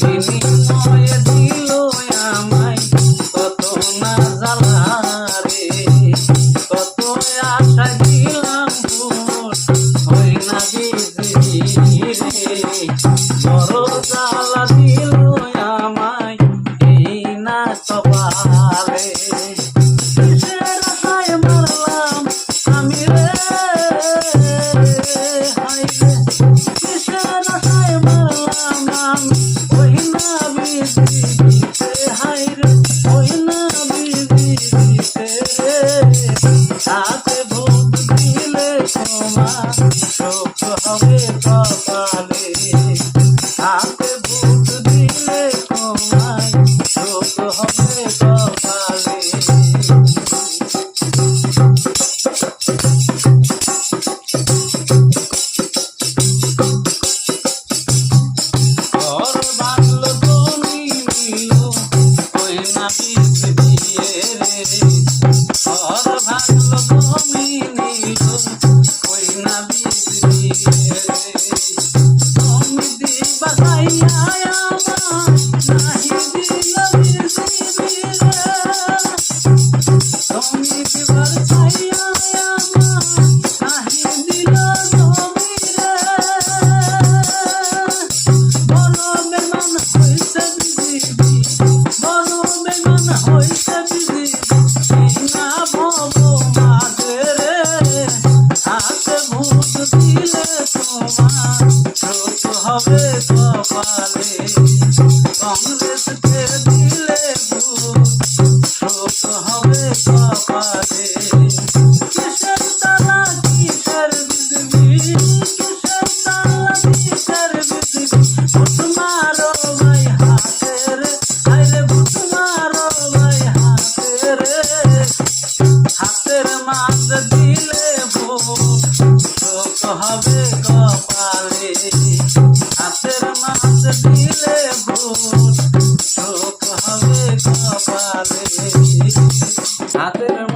বিনিময়ে দিল আমায়। কত না জ্বালা রে কত আশা দিলাম ওই না দিদি রে শোক হবে কপালে হাতে ভোট দিলে তোমার শোক হবে কপালে ঘর বাংলো জমি নিল ওই না বীজ দিয়ে ওই না বীজ দিয়ে কপালে দিলে শোক হবে কপালে কিসের তালা কিসের বিজিবি কিসের তালা কিসের বিজিবি ভূত মারো ভাই হাতে আইরে ভূত মারো ভাই হাতে হাতের মাঝ দিলে শোক হবে কপালে হাতের মাঝ দিলে হাতের